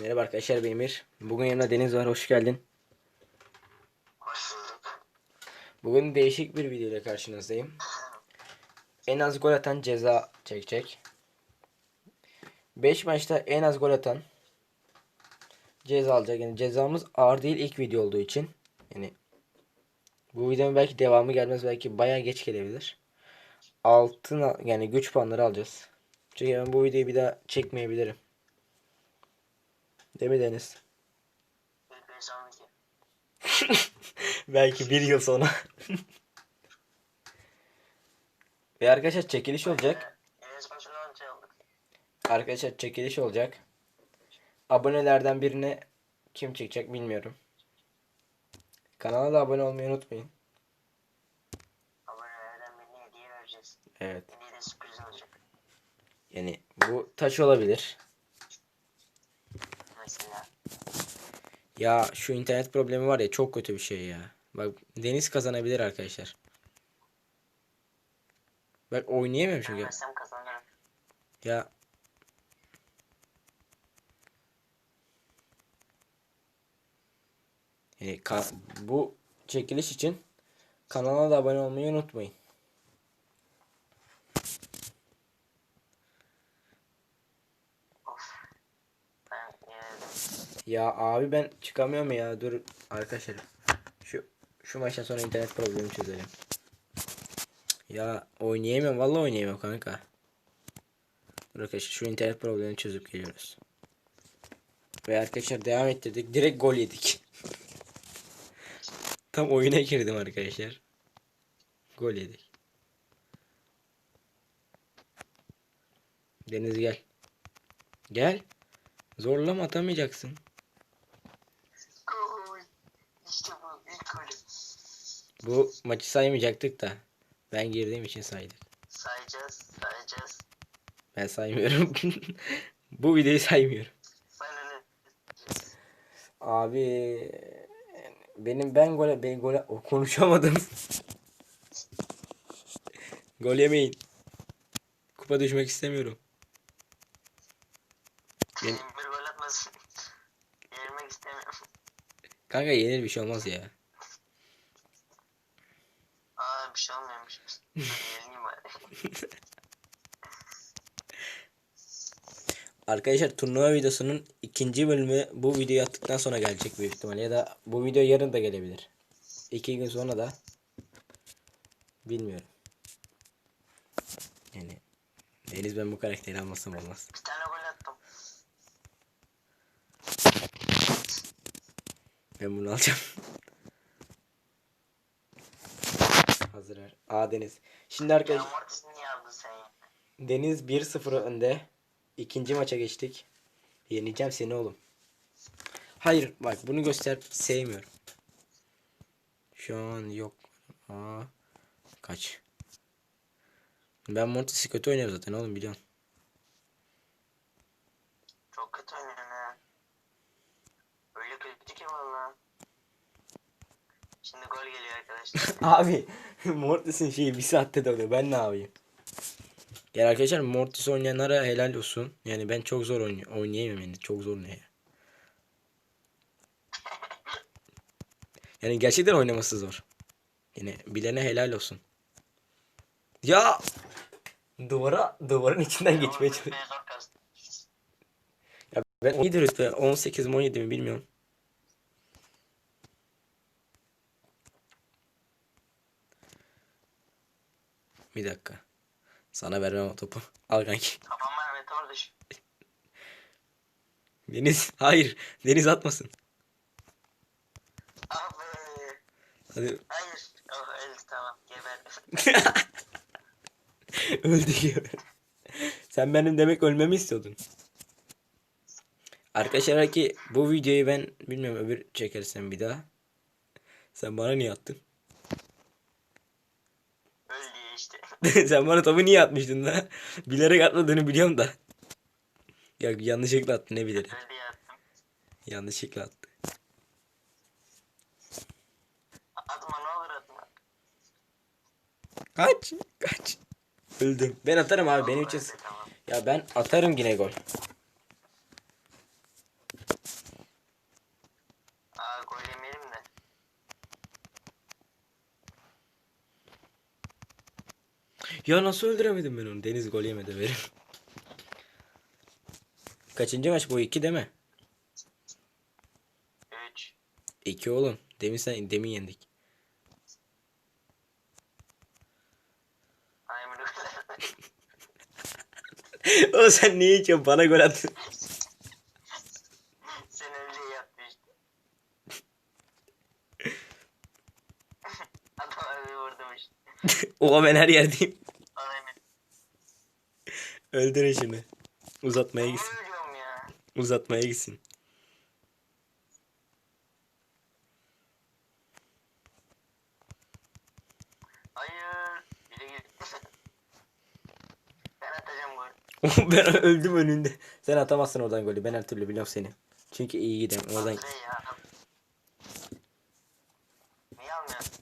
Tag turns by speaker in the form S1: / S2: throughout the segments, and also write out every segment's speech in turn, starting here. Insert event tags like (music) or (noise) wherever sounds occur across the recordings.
S1: Merhaba arkadaşlar ben Emir. Bugün yanımda Deniz var. Hoş geldin.
S2: Hoş bulduk.
S1: Bugün değişik bir video ile karşınızdayım. En az gol atan ceza çekecek. 5 maçta en az gol atan ceza alacak. Yani cezamız ağır değil ilk video olduğu için. Yani bu videonun belki devamı gelmez. Belki bayağı geç gelebilir. Altın al- yani güç puanları alacağız. Çünkü ben bu videoyu bir daha çekmeyebilirim. Değil mi Deniz? (laughs) Belki bir yıl sonra. (laughs) Ve arkadaşlar çekiliş olacak.
S2: Şey aldık.
S1: Arkadaşlar çekiliş olacak. Abonelerden birine kim çıkacak bilmiyorum. Kanala da abone olmayı unutmayın.
S2: Abonelerden birine hediye vereceğiz.
S1: Evet.
S2: Hediye de sürpriz olacak.
S1: Yani bu taş olabilir.
S2: Mesela.
S1: Ya şu internet problemi var ya çok kötü bir şey ya. Bak Deniz kazanabilir arkadaşlar. Bak oynayamıyorum çünkü. Ya Yani bu çekiliş için kanala da abone olmayı unutmayın. Ya abi ben çıkamıyorum ya. Dur arkadaşlar. Şu şu maçtan sonra internet problemi çözelim. Ya oynayamıyorum. Vallahi oynayamıyorum kanka. Dur arkadaşlar şu internet problemini çözüp geliyoruz. Ve arkadaşlar devam ettirdik. Direkt gol yedik. (laughs) Tam oyuna girdim arkadaşlar. Gol yedik. Deniz gel. Gel. Zorlama atamayacaksın.
S2: Gol. İşte bu ilk golü.
S1: Bu maçı saymayacaktık da. Ben girdiğim için saydık.
S2: Sayacağız. Sayacağız.
S1: Ben saymıyorum. (laughs) Bu videoyu saymıyorum. Abi benim ben gole ben gole o konuşamadım. (laughs) Gol yemeyin. Kupa düşmek istemiyorum. Ben-
S2: Bir gol atmasın. (laughs) Yenilmek istemiyorum.
S1: Kanka yenir bir şey olmaz ya.
S2: Aa bir şey olmuyormuş. Yenileyim bari. (laughs)
S1: Arkadaşlar turnuva videosunun ikinci bölümü bu videoyu attıktan sonra gelecek büyük ihtimalle ya da bu video yarın da gelebilir. İki gün sonra da bilmiyorum. Yani Deniz ben bu karakteri almasam olmaz.
S2: Bir tane gol attım.
S1: Ben bunu alacağım. Hazır. Aa Deniz. Şimdi arkadaşlar? Deniz 1-0 önde. İkinci maça geçtik. Yeneceğim seni oğlum. Hayır bak bunu göster sevmiyorum. Şu an yok. Aa, kaç. Ben Mortis'i kötü oynuyorum zaten oğlum biliyorsun.
S2: Çok kötü oynuyorsun ha. Öyle kötü ki valla. Şimdi gol geliyor arkadaşlar. (laughs)
S1: Abi (laughs) Mortis'in şeyi bir saatte doluyor. Ben ne yapayım? Gel arkadaşlar Mortis oynayanlara helal olsun. Yani ben çok zor oynuyorum. Oynayamıyorum yani. Çok zor ne ya. Yani gerçekten oynaması zor. Yani bilene helal olsun. Ya duvara duvarın içinden geçmeye
S2: kastım.
S1: Ya ben 17 rütbe 18 mi 17 mi bilmiyorum. Bir dakika. Sana vermem o topu. (laughs) Al kanki.
S2: Tamam Mehmet şu.
S1: Deniz hayır. Deniz atmasın.
S2: Be.
S1: Hadi
S2: Hayır. Oh öldü tamam geberdim. (laughs)
S1: öldü gibi. Sen benim demek ölmemi istiyordun. Arkadaşlar ki bu videoyu ben bilmiyorum öbür çekersen bir daha. Sen bana niye attın?
S2: Öldü ya işte. (laughs)
S1: Sen bana topu niye atmıştın da? (laughs) Bilerek atmadığını biliyorum da. Ya yanlışlıkla attı ne bilerek. Yanlışlıkla attı.
S2: Atma ne olur atma.
S1: Kaç. Kaç. Öldüm. Ben atarım abi benim için. Ya ben atarım yine gol. Ya nasıl öldüremedim ben onu? Deniz gol yemedi verim. Kaçıncı maç bu? iki değil mi?
S2: 3.
S1: İki oğlum. Demin sen demin yendik. (laughs) O sen niye içiyorsun? Bana gol attın.
S2: Sen öyle yaptı işte. (laughs) Adam öyle vurdum işte.
S1: Oha ben her yerdeyim. Öldürün şimdi. Uzatmaya gitsin. Uzatmaya gitsin.
S2: Hayır. Ben atacağım gol. (laughs)
S1: ben öldüm önünde. Sen atamazsın oradan golü. Ben her türlü biliyorum seni. Çünkü iyi giderim. Oradan
S2: almıyorsun?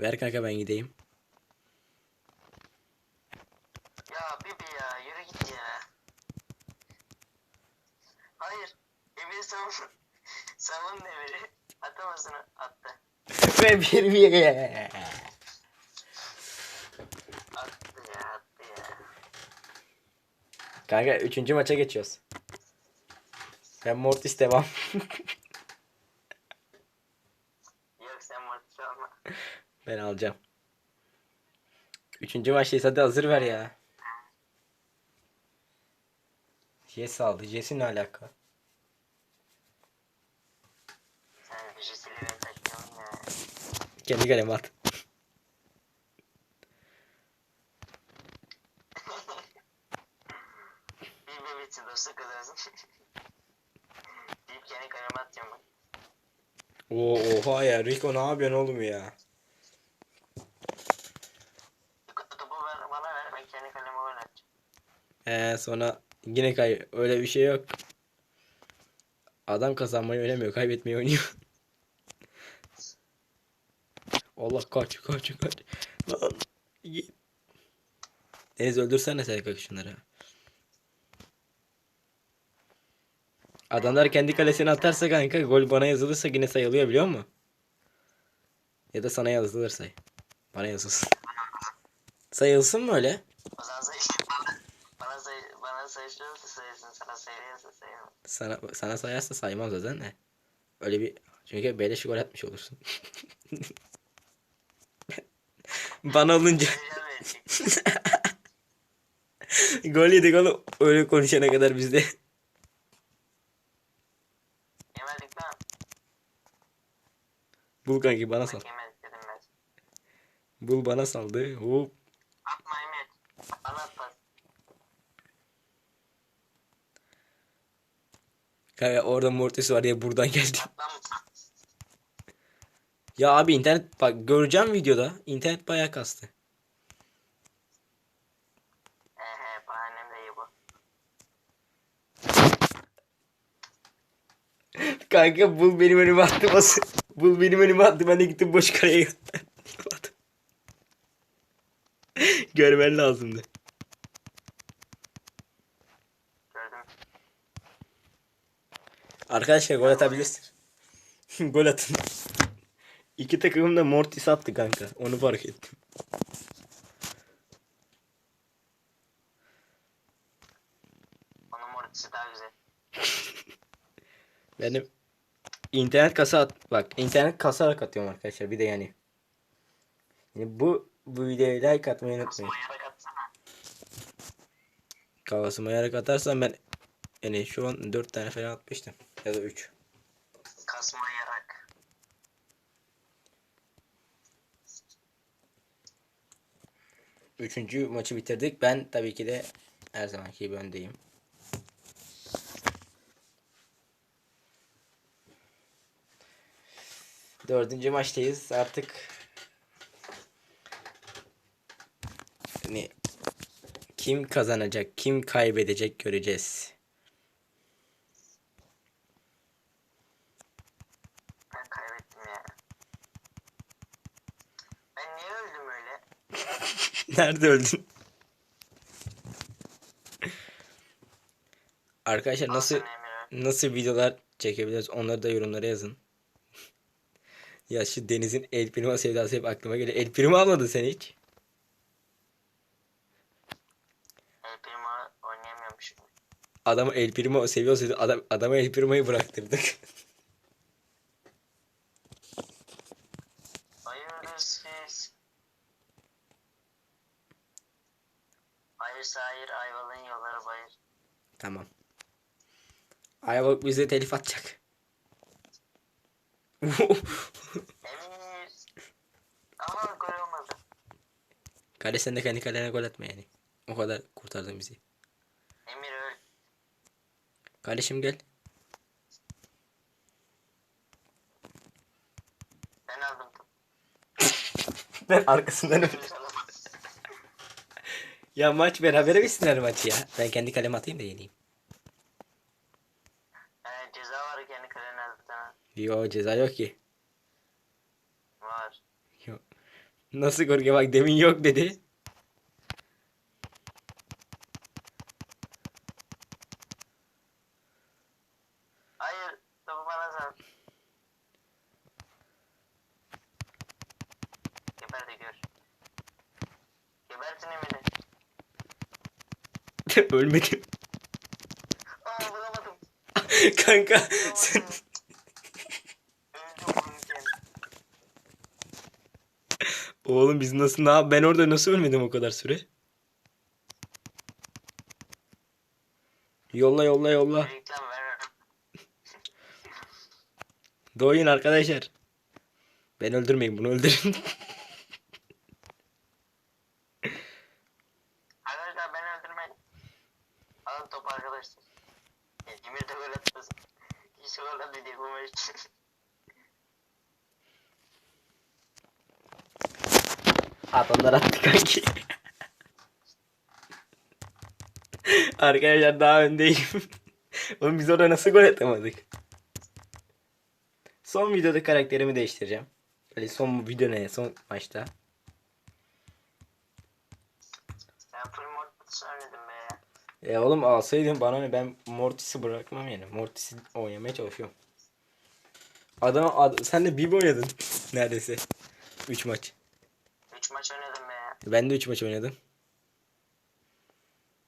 S1: ver kanka ben gideyim.
S2: Ya Bibi ya yürü git ya. Hayır. Emir savun. Savun Emir'i. Atamasın attı. (laughs)
S1: Ve bir bir
S2: Attı ya attı ya.
S1: Kanka üçüncü maça geçiyoruz. Ben Mortis devam. (laughs)
S2: Yok sen Mortis alma.
S1: ben alacağım. Üçüncü maçtayız hadi hazır ver ya. Jess aldı. Jess'in ne alaka?
S2: Sen Jess'li beni taşıyorsun ya.
S1: Kendi kaleme at.
S2: Bibi bitsin dostu kazansın. Deyip kendi kaleme atacağım bak.
S1: Oo, oha ya Rico ne yapıyorsun oğlum ya?
S2: Topu ver, bana ver ben kendi kaleme gol atacağım.
S1: Ee, sonra yine kay öyle bir şey yok. Adam kazanmayı oynamıyor, kaybetmeyi oynuyor. (laughs) Allah kaç kaç kaç. Deniz öldürsene sen kanka şunları. Adamlar kendi kalesine atarsa kanka gol bana yazılırsa yine sayılıyor biliyor musun? Ya da sana yazılır say. Bana yazılsın. Sayılsın mı öyle?
S2: Bana say, bana sayılsın, sana sayılmaz.
S1: Sana sana sayarsa saymam zaten. Öyle bir çünkü beleş gol atmış olursun. (laughs) Bana olunca (laughs) gol yedik oğlum öyle konuşana kadar bizde.
S2: Yemedik lan.
S1: Bul kanki bana sal. Bul bana saldı. Hop.
S2: Atma Emir. Bana at pas.
S1: Kanka orada Mortis var ya buradan geldi.
S2: At lan.
S1: Ya abi internet bak göreceğim videoda. internet bayağı kastı.
S2: He he bahanem de iyi bu.
S1: Kanka bul benim önüme attı bası. Bul benim önüme attı ben de gittim boş attım. (laughs) Görmen lazımdı.
S2: Gördüm.
S1: Arkadaşlar gol atabilirsin. (laughs) gol atın. İki takımım da Mortis attı kanka. Onu fark ettim.
S2: Onun mortisi daha güzel. (laughs)
S1: Benim internet kasa at bak internet kasarak atıyorum arkadaşlar bir de yani. Yani bu bu videoya like atmayı unutmayın. Kafasıma yarak atarsam ben yani şu an 4 tane falan atmıştım ya da 3.
S2: Kasma yarak.
S1: Üçüncü maçı bitirdik. Ben tabii ki de her zamanki gibi öndeyim. Dördüncü maçtayız. Artık hani kim kazanacak, kim kaybedecek göreceğiz.
S2: Ben kaybettim ya. Ben niye öldüm öyle? (laughs)
S1: Nerede öldün? Arkadaşlar nasıl nasıl videolar çekebiliriz onları da yorumlara yazın. (laughs) Ya şu Deniz'in El Primo sevdası hep aklıma geliyor. El Primo almadın sen hiç.
S2: El Primo oynayamıyorum şimdi.
S1: Adamı El Primo seviyorsa adam, adama El Primo'yu bıraktırdık. (laughs)
S2: Hayırdır siz? Hayır hayır Ayvalık'ın yolları bayır.
S1: tamam. Ayvalık bize telif atacak. (laughs)
S2: Emir. Ama gol olmadı.
S1: Kale sen de kendi kalene gol atma yani. O kadar kurtardın bizi.
S2: Emir öl.
S1: Kardeşim gel.
S2: Ben aldım. (laughs)
S1: Ben arkasından Ya maç berabere bitsinler maçı ya. Ben kendi kaleme atayım da yeneyim.
S2: Ee, ceza var kendi kalene altına.
S1: Yo ceza yok ki.
S2: Var.
S1: Yok. Nasıl Gorge bak demin yok dedi.
S2: Hayır topu bana sal. (laughs)
S1: Ölmedim.
S2: Aa vuramadım.
S1: Kanka sen... (laughs) Oğlum biz nasıl ne yap- Ben orada nasıl ölmedim o kadar süre? Yolla yolla yolla. Doğuyun arkadaşlar. Ben öldürmeyin bunu öldürün. (laughs)
S2: Arkadaşlar ben öldürmeyin. Alın topu arkadaşlar. Emir de gol atmasın. Hiç gol attı diye bu maç.
S1: Adamlar attı kanki. Arkadaşlar daha öndeyim. (laughs) Oğlum biz orada nasıl gol atamadık? Son videoda karakterimi değiştireceğim. Böyle son video ne? Son maçta.
S2: Be.
S1: E oğlum alsaydın bana ne ben Mortis'i bırakmam yani. Mortis'i oynamaya çalışıyorum. Adam ad, sen de bir oynadın (laughs) neredeyse. 3 maç.
S2: 3 maç oynadım be.
S1: Ben de 3 maç oynadım.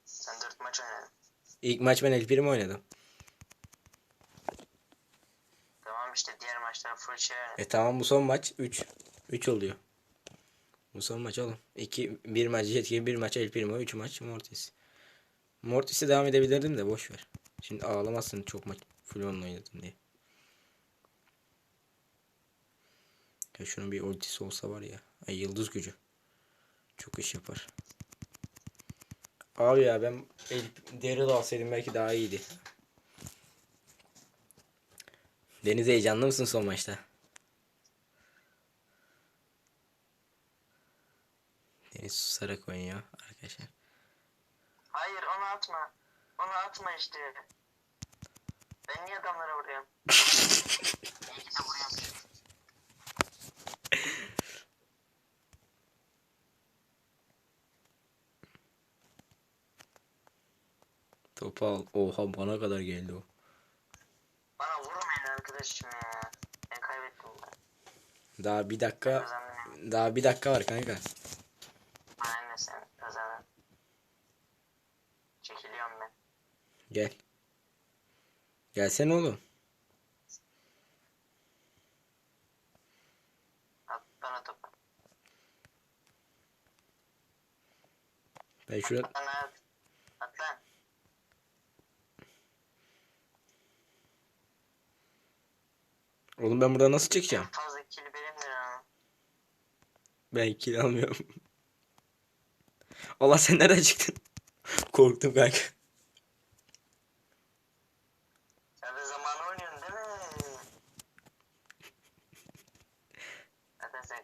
S2: Sen 4 maç oynadın.
S1: İlk maç ben El Primo oynadım.
S2: Tamam işte diğer maçlar full şey.
S1: E tamam bu son maç 3. 3 oluyor. Bu son maç oğlum. 2 1 maç Jetki, 1 maç El Primo, 3 maç Mortis. Mortis'e devam edebilirdim de boş ver. Şimdi ağlamazsın çok maç full onunla oynadım diye. Ya şunun bir ultisi olsa var ya. Ay yıldız gücü. Çok iş yapar. Abi ya ben Daryl alsaydım belki daha iyiydi. Deniz heyecanlı mısın son maçta? Deniz susarak oynuyor arkadaşlar.
S2: Hayır onu atma. Onu atma işte. Ben niye adamlara vuruyorum? İyi ki de vuruyorum.
S1: Topu al. Oha bana kadar geldi o.
S2: Bana vurmayın arkadaşım ya. Ben kaybettim.
S1: Daha bir dakika
S2: Kazandım.
S1: daha bir dakika var kanka.
S2: Aynen sen kazandın. Çekiliyorum ben.
S1: Gel. Gelsene oğlum. Ben şurada
S2: At lan at. At lan.
S1: Oğlum ben burada nasıl çekeceğim?
S2: En fazla kili benimdir ha.
S1: Ben kill almıyorum. Allah sen nereden çıktın? (laughs) Korktum kanka.
S2: Sen de zamanı oynuyorsun değil mi? (laughs) Zaten sen.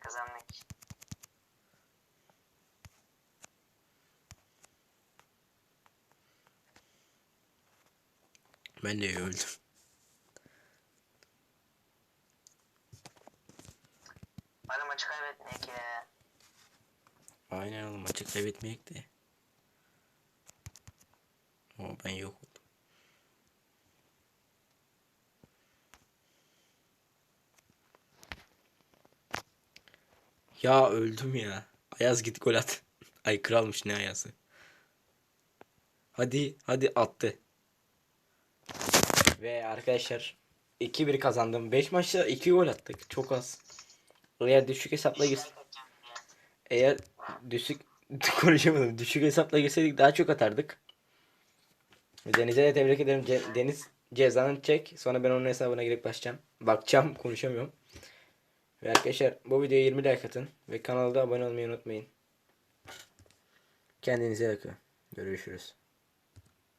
S1: Ben de öldüm.
S2: Hadi maçı kaybetmeyek ya.
S1: Aynen oğlum maçı kaybetmeyek de. O ben yok. Ya öldüm ya. Ayaz git gol at. (laughs) Ay kralmış ne Ayaz'ı. Hadi hadi attı. Ve arkadaşlar 2-1 kazandım. 5 maçta 2 gol attık. Çok az. Eğer düşük hesapla gir eğer düşük (laughs) konuşamadım. Düşük hesapla girseydik daha çok atardık. Deniz'e de tebrik ederim. Ce- Deniz cezanı çek. Sonra ben onun hesabına girip başlayacağım. Bakacağım. (laughs) Konuşamıyorum. Ve arkadaşlar bu videoya 20 like atın. Ve kanalda abone olmayı unutmayın. Kendinize bakın. Görüşürüz.